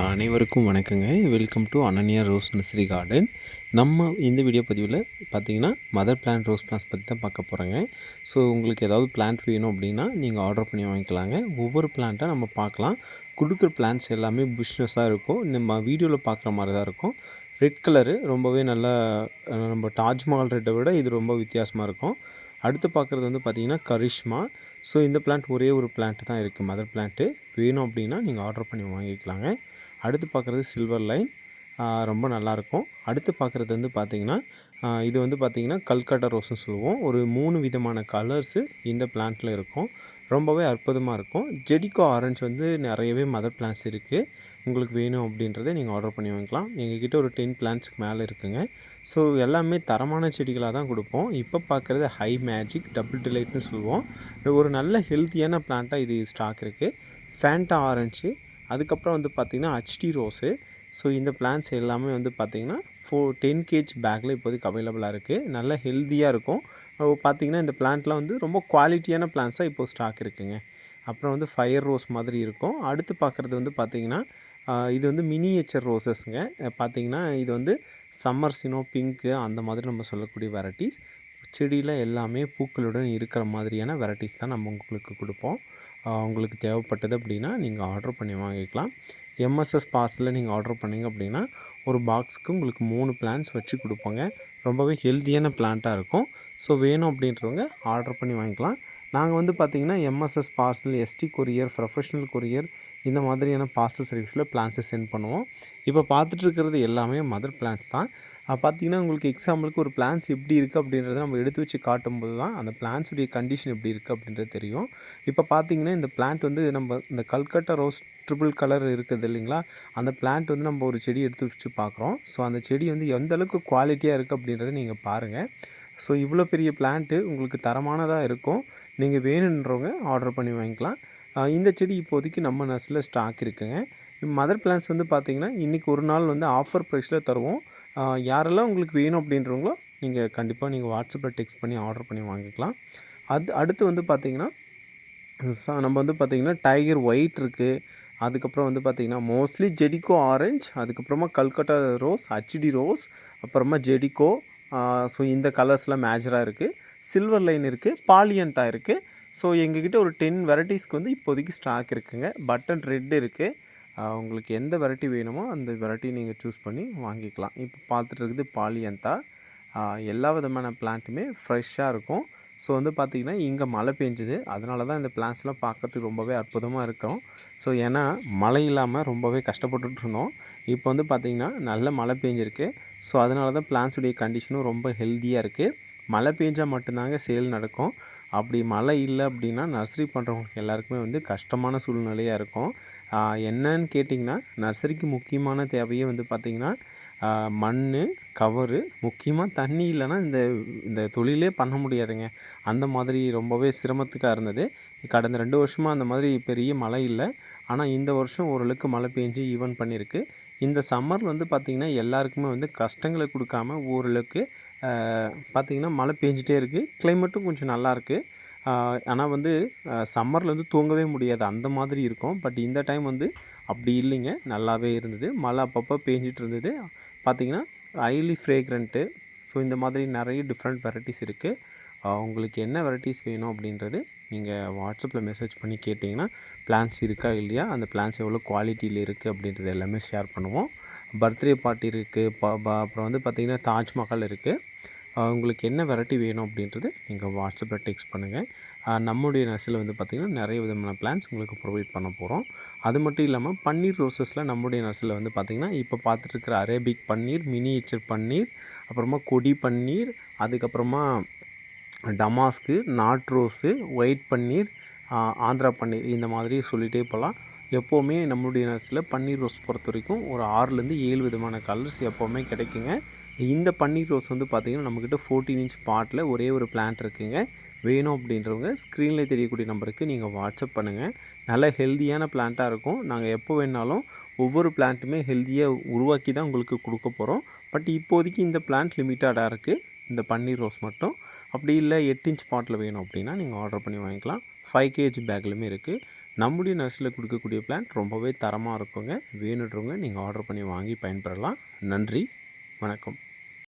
அனைவருக்கும் வணக்கங்க. Welcome to Ananya rose nursery garden நம்ம இந்த வீடியோ பதிவில் பார்த்தீங்கன்னா மதர் பிளான்ட் ரோஸ் பிளான்ஸ் பற்றி தான் பார்க்க போகிறோங்க ஸோ உங்களுக்கு ஏதாவது பிளான்ட் வேணும் அப்படின்னா நீங்கள் ஆர்டர் பண்ணி வாங்கிக்கலாங்க. ஒவ்வொரு பிளான்ட்டாக நம்ம பார்க்கலாம். கொடுக்குற பிளான்ட்ஸ் எல்லாமே பிஸ்னஸாக இருக்கும். நம்ம வீடியோவில் பார்க்குற மாதிரி தான் இருக்கும். ரெட் கலரு ரொம்பவே நல்லா நம்ம தாஜ்மஹால் ரெட்டை விட இது ரொம்ப வித்தியாசமாக இருக்கும். அடுத்து பார்க்குறது வந்து பார்த்திங்கன்னா கரிஷ்மா ஸோ இந்த பிளான்ட் ஒரே ஒரு பிளான்ட் தான் இருக்குது மதர் பிளான்ட்டு வேணும் அப்படின்னா நீங்கள் ஆர்டர் பண்ணி வாங்கிக்கலாங்க. அடுத்து பார்க்குறது சில்வர் லைன் ரொம்ப நல்லாயிருக்கும் அடுத்து பார்க்குறது வந்து பார்த்திங்கன்னா இது வந்து பார்த்திங்கன்னா கல்கட்டா ரோஸ்னு சொல்லுவோம். ஒரு மூணு விதமான கலர்ஸு இந்த பிளான்ட்டில் இருக்கும். ரொம்பவே அற்புதமாக இருக்கும். ஜெடிகோ ஆரஞ்சு வந்து நிறையவே மதர் பிளான்ஸ் இருக்குது உங்களுக்கு வேணும் அப்படின்றத நீங்கள் ஆர்டர் பண்ணி வாங்கிக்கலாம். எங்ககிட்ட ஒரு டென் பிளான்ட்ஸ்க்கு மேலே இருக்குங்க. ஸோ எல்லாமே தரமான செடிகளாக தான் கொடுப்போம். இப்போ பார்க்குறது ஹை மேஜிக் டபுள் டிலைட்னு சொல்லுவோம். ஒரு நல்ல ஹெல்த்தியான பிளான்ட்டாக இது ஸ்டாக் இருக்குது ஃபேண்டா ஆரஞ்சு அதுக்கப்புறம் வந்து பார்த்திங்கன்னா ஹச்டி ரோஸு ஸோ இந்த பிளான்ஸ் எல்லாமே வந்து பார்த்திங்கன்னா ஃபோர் டென் கேஜ் பேக்கில் இப்போதைக்கு அவைலபிளாக இருக்குது நல்ல ஹெல்த்தியாக இருக்கும். பார்த்திங்கன்னா இந்த பிளான்ட்லாம் வந்து ரொம்ப குவாலிட்டியான பிளான்ஸாக இப்போ ஸ்டாக் இருக்குதுங்க அப்புறம் வந்து ஃபயர் ரோஸ் மாதிரி இருக்கும். அடுத்து பார்க்குறது வந்து பார்த்திங்கன்னா இது வந்து மினியேச்சர் ரோசஸ்ங்க பார்த்திங்கன்னா இது வந்து சம்மர் சினோ பிங்க்கு அந்த மாதிரி நம்ம சொல்லக்கூடிய வெரைட்டிஸ் செடியில் எல்லாமே பூக்களுடன் இருக்கிற மாதிரியான வெரைட்டிஸ் தான் நம்ம உங்களுக்கு கொடுப்போம். உங்களுக்கு தேவைப்பட்டது அப்படின்னா நீங்கள் ஆர்டர் பண்ணி வாங்கிக்கலாம். எம்எஸ்எஸ் பார்சலில் நீங்கள் ஆர்டர் பண்ணீங்க அப்படின்னா ஒரு பாக்ஸுக்கு உங்களுக்கு மூணு பிளான்ஸ் வச்சு கொடுப்போங்க. ரொம்பவே ஹெல்த்தியான பிளான்ட்டாக இருக்கும். ஸோ வேணும் அப்படின்றவங்க ஆர்டர் பண்ணி வாங்கிக்கலாம். நாங்கள் வந்து பார்த்திங்கன்னா MSS parcel ST courier professional courier இந்த மாதிரியான பார்சல் சர்வீஸில் பிளான்ஸை சென்ட் பண்ணுவோம். இப்போ பார்த்துட்டு இருக்கிறது எல்லாமே மதர் பிளான்ஸ் தான். பார்த்தீங்கன்னா உங்களுக்கு எக்ஸாம்பிளுக்கு ஒரு பிளான்ஸ் எப்படி இருக்குது அப்படின்றத நம்ம எடுத்து வச்சு காட்டும்போது தான் அந்த பிளான்ஸுடைய கண்டிஷன் எப்படி இருக்குது அப்படின்றது தெரியும். இப்போ பார்த்தீங்கன்னா இந்த பிளான்ட் வந்து நம்ம இந்த கல்கட்டா ரோஸ் ட்ரிபிள் கலர் இருக்குது இல்லைங்களா? அந்த பிளான்ட் வந்து நம்ம ஒரு செடி எடுத்து வச்சு பார்க்குறோம் ஸோ அந்த செடி வந்து எந்த அளவுக்கு குவாலிட்டியாக இருக்குது அப்படின்றத நீங்கள் பாருங்கள் ஸோ இவ்வளோ பெரிய பிளான்ட்டு உங்களுக்கு தரமானதாக இருக்கும். நீங்கள் வேணுன்றவங்க ஆர்டர் பண்ணி வாங்கிக்கலாம். இந்த செடி இப்போதைக்கு நம்ம நர்ஸில் ஸ்டாக் இருக்குங்க. மதர் பிளான்ஸ் வந்து பார்த்திங்கன்னா இன்றைக்கி ஒரு நாள் வந்து ஆஃபர் ப்ரைஸில் தருவோம். யாரெல்லாம் உங்களுக்கு வேணும் அப்படின்றவங்களோ நீங்கள் கண்டிப்பாக நீங்கள் வாட்ஸ்அப்பில் டெக்ஸ்ட் பண்ணி ஆர்டர் பண்ணி வாங்கிக்கலாம். அது அடுத்து வந்து பார்த்தீங்கன்னா நம்ம வந்து பார்த்திங்கன்னா டைகர் ஒயிட் இருக்குது அதுக்கப்புறம் வந்து பார்த்திங்கன்னா மோஸ்ட்லி ஜெடிகோ ஆரஞ்ச் அதுக்கப்புறமா கல்கட்டா ரோஸ் ஹச்டி ரோஸ் அப்புறமா ஜெடிகோ ஸோ இந்த கலர்ஸ்லாம் மேஜராக இருக்குது சில்வர் லைன் இருக்குது பாலியன்ட்டா இருக்குது ஸோ எங்ககிட்ட ஒரு டென் வெரைட்டிஸ்க்கு வந்து இப்போதைக்கு ஸ்டாக் இருக்குங்க. பட்டன் ரெட் இருக்குது உங்களுக்கு எந்த வெரைட்டி வேணுமோ அந்த வெரைட்டி நீங்கள் சூஸ் பண்ணி வாங்கிக்கலாம். இப்போ பார்த்துட்டு இருக்குது பாலியந்தா எல்லா விதமான பிளான்ட்டுமே ஃப்ரெஷ்ஷாக இருக்கும். ஸோ வந்து பார்த்திங்கன்னா இங்கே மழை பெஞ்சுது. அதனால தான் இந்த பிளான்ஸ்லாம் பார்க்கறதுக்கு ரொம்பவே அற்புதமாக இருக்கும். ஸோ ஏன்னா மழை இல்லாமல் ரொம்பவே கஷ்டப்பட்டுட்டு இருந்தோம் இப்போ வந்து பார்த்திங்கன்னா நல்ல மழை பெஞ்சிருக்கு. ஸோ அதனால தான் பிளான்ஸுடைய கண்டிஷனும் ரொம்ப ஹெல்த்தியாக இருக்குது மழை பெஞ்சால் மட்டும்தாங்க சேல் நடக்கும். அப்படி மழை இல்லை அப்படின்னா நர்சரி பண்ணுறவங்களுக்கு எல்லாருக்குமே வந்து கஷ்டமான சூழ்நிலையாக இருக்கும். என்னன்னு கேட்டிங்கன்னா நர்சரிக்கு முக்கியமான தேவையே வந்து பார்த்திங்கன்னா மண் கவரு முக்கியமாக தண்ணி இல்லைன்னா இந்த இந்த தொழிலே பண்ண முடியாதுங்க. அந்த மாதிரி ரொம்பவே சிரமத்துக்காக இருந்தது. கடந்த ரெண்டு வருஷமாக அந்த மாதிரி பெரிய மழை இல்லை. ஆனால் இந்த வருஷம் ஓரளவுக்கு மழை பெஞ்சு ஈவன் பண்ணியிருக்கு. இந்த சம்மர் வந்து பார்த்திங்கன்னா எல்லாருக்குமே வந்து கஷ்டங்களை கொடுக்காம ஓரளவுக்கு பார்த்திங்கன்னா மழை பெஞ்சிட்டே இருக்குது கிளைமேட்டும் கொஞ்சம் நல்லாயிருக்கு ஆனால் வந்து சம்மரில் வந்து தூங்கவே முடியாது. அந்த மாதிரி இருக்கும். பட் இந்த டைம் வந்து அப்படி இல்லைங்க. நல்லாவே இருந்தது. மழை அப்பப்போ பேஞ்சிட்டு இருந்தது. பார்த்திங்கன்னா ஹைலி ஃப்ரேக்ரண்ட்டு ஸோ இந்த மாதிரி நிறைய டிஃப்ரெண்ட் வெரைட்டிஸ் இருக்குது உங்களுக்கு என்ன வெரைட்டிஸ் வேணும் அப்படின்றது நீங்கள் வாட்ஸ்அப்பில் மெசேஜ் பண்ணி கேட்டிங்கன்னா பிளான்ஸ் இருக்கா இல்லையா? அந்த பிளான்ஸ் எவ்வளோ குவாலிட்டியில் இருக்குது அப்படின்றது எல்லாமே ஷேர் பண்ணுவோம். பர்த்டே பார்ட்டி இருக்குது ப ப- அப்புறம் வந்து பார்த்திங்கன்னா தாஜ்மஹால் இருக்குது உங்களுக்கு என்ன வெரைட்டி வேணும் அப்படின்றது நீங்கள் வாட்ஸ்அப்பில் டெக்ஸ்ட் பண்ணுங்கள் நம்முடைய நர்சரியில் வந்து பார்த்திங்கன்னா நிறைய விதமான பிளான்ஸ் உங்களுக்கு ப்ரொவைட் பண்ண போகிறோம் அது மட்டும் இல்லாமல் பன்னீர் ரோசஸில் நம்முடைய நர்சரியில் வந்து பார்த்திங்கன்னா இப்போ பார்த்துட்டு இருக்கிற அரேபிக் பன்னீர் மினியேச்சர் பன்னீர் அப்புறமா கொடி பன்னீர் அதுக்கப்புறமா டமாஸ்க்கு நாட் ரோஸு ஒயிட் பன்னீர் ஆந்திரா பன்னீர் இந்த மாதிரி சொல்லிகிட்டே போகலாம் எப்போவுமே நம்மளுடைய நர்ஸில் பன்னீர் ரோஸ் பொறுத்த வரைக்கும் ஒரு ஆறுலேருந்து ஏழு விதமான கலர்ஸ் எப்போவுமே கிடைக்குங்க. இந்த பன்னீர் ரோஸ் வந்து பார்த்திங்கன்னா நம்மக்கிட்ட ஃபோர்டீன் இன்ச் பாட்டில் ஒரே ஒரு பிளான்ட் இருக்குங்க. வேணும் அப்படின்றவங்க ஸ்க்ரீனில் தெரியக்கூடிய நம்பருக்கு நீங்கள் வாட்ஸ்அப் பண்ணுங்கள் நல்ல ஹெல்த்தியான பிளான்ட்டாக இருக்கும். நாங்கள் எப்போ வேணாலும் ஒவ்வொரு பிளான்ட்டுமே ஹெல்த்தியாக உருவாக்கி தான் உங்களுக்கு கொடுக்க போகிறோம் பட் இப்போதைக்கு இந்த பிளான்ட் லிமிட்டடாக இருக்குது இந்த பன்னீர் ரோஸ் மட்டும். அப்படி இல்லை எட்டு இன்ச் பாட்டில் வேணும் அப்படின்னா நீங்கள் ஆர்டர் பண்ணி வாங்கிக்கலாம். ஃபைவ் கேஜி பேக்லையுமே இருக்குது நம்முடைய நர்ஸில் கொடுக்கக்கூடிய பிளான் ரொம்பவே தரமாக இருக்குங்க. வேணுன்றவங்க நீங்கள் ஆர்டர் பண்ணி வாங்கி பயன்பெறலாம். நன்றி. வணக்கம்.